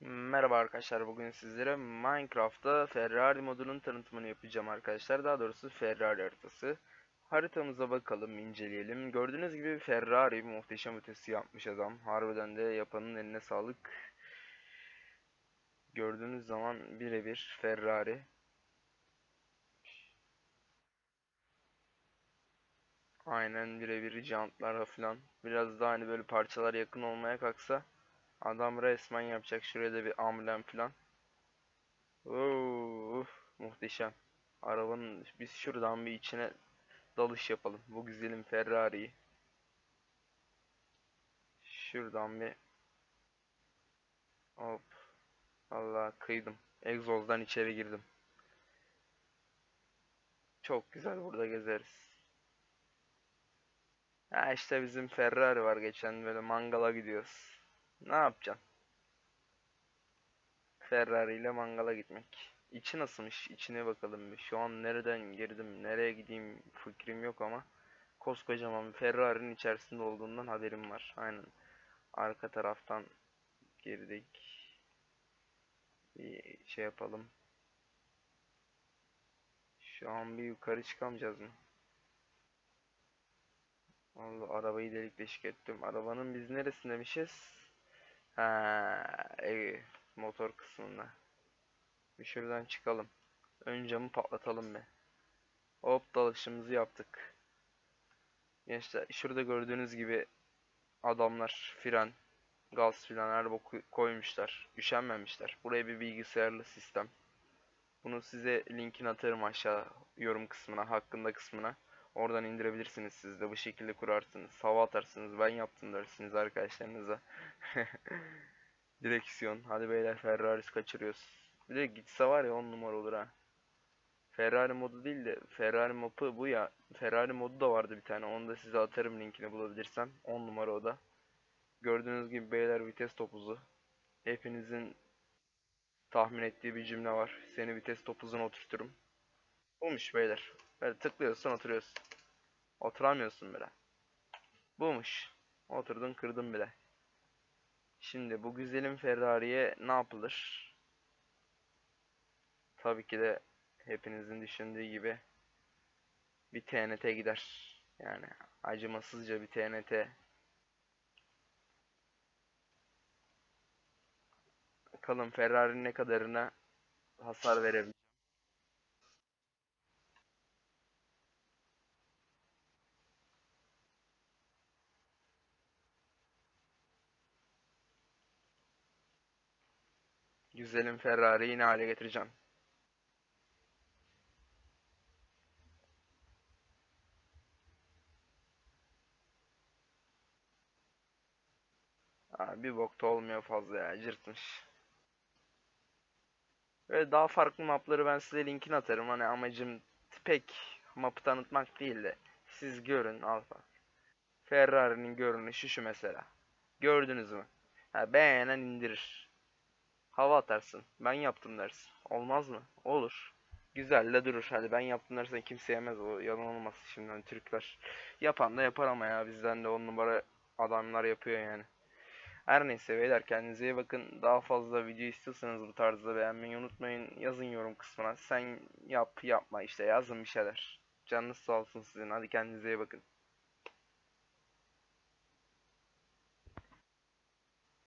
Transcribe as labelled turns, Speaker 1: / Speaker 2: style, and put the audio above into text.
Speaker 1: Merhaba arkadaşlar bugün sizlere Minecraft'ta Ferrari modunun tanıtımını yapacağım arkadaşlar. Daha doğrusu Ferrari haritası. Haritamıza bakalım inceleyelim. Gördüğünüz gibi Ferrari muhteşem ötesi yapmış adam. Harbiden de yapanın eline sağlık. Gördüğünüz zaman birebir Ferrari. Aynen birebir jantlara falan. Biraz daha hani böyle parçalar yakın olmaya kalksa Adam resmen yapacak. Şuraya da bir amblem falan. Oo, muhteşem. Arabanın biz şuradan bir içine dalış yapalım. Bu güzelim Ferrari'yi. Şuradan bir hop. Allah kıydım. Egzozdan içeri girdim. Çok güzel burada gezeriz. Ha işte bizim Ferrari var geçen böyle mangala gidiyoruz. Ne yapacaksın? Ferrari ile mangala gitmek. İçi nasılmış? İçine bakalım bir. Şu an nereden girdim, nereye gideyim fikrim yok ama koskocaman bir Ferrari'nin içerisinde olduğundan haberim var. Aynen. Arka taraftan girdik. Bir şey yapalım. Şu an bir yukarı çıkamayacağız mı? Allah arabayı delik deşik ettim. Arabanın biz neresindemişiz? Ha, e, motor kısmında. Bir şuradan çıkalım. Ön camı patlatalım be. Hop dalışımızı yaptık. Gençler şurada gördüğünüz gibi adamlar fren, gaz filan her boku koymuşlar. Üşenmemişler. Buraya bir bilgisayarlı sistem. Bunu size linkini atarım aşağı yorum kısmına, hakkında kısmına. Oradan indirebilirsiniz siz de bu şekilde kurarsınız. Hava atarsınız. Ben yaptım dersiniz arkadaşlarınıza. Direksiyon. Hadi beyler Ferrari'si kaçırıyoruz. Bir de gitse var ya 10 numara olur ha. Ferrari modu değil de Ferrari modu bu ya. Ferrari modu da vardı bir tane. Onu da size atarım linkini bulabilirsem. 10 numara o da. Gördüğünüz gibi beyler vites topuzu. Hepinizin tahmin ettiği bir cümle var. Seni vites topuzuna oturturum. Olmuş beyler. Böyle tıklıyorsun oturuyorsun. Oturamıyorsun bile. Buymuş. Oturdun kırdın bile. Şimdi bu güzelim Ferrari'ye ne yapılır? Tabii ki de hepinizin düşündüğü gibi bir TNT gider. Yani acımasızca bir TNT. Bakalım Ferrari ne kadarına hasar verebilir. Güzelim Ferrari'yi ne hale getireceğim. Bir bokta olmuyor fazla ya cırtmış. Ve daha farklı mapları ben size linkini atarım. Hani amacım pek mapı tanıtmak değil de siz görün al bak. Ferrari'nin görünüşü şu mesela. Gördünüz mü? Ha, beğenen indirir. Hava atarsın. Ben yaptım dersin. Olmaz mı? Olur. Güzel de durur. Hadi ben yaptım dersen kimse yemez o. Yalan olmaz şimdi hani Türkler. Yapan da yapar ama ya bizden de on numara adamlar yapıyor yani. Her neyse beyler kendinize iyi bakın. Daha fazla video istiyorsanız bu tarzda beğenmeyi unutmayın. Yazın yorum kısmına. Sen yap yapma işte yazın bir şeyler. Canınız sağ olsun sizin. Hadi kendinize iyi bakın.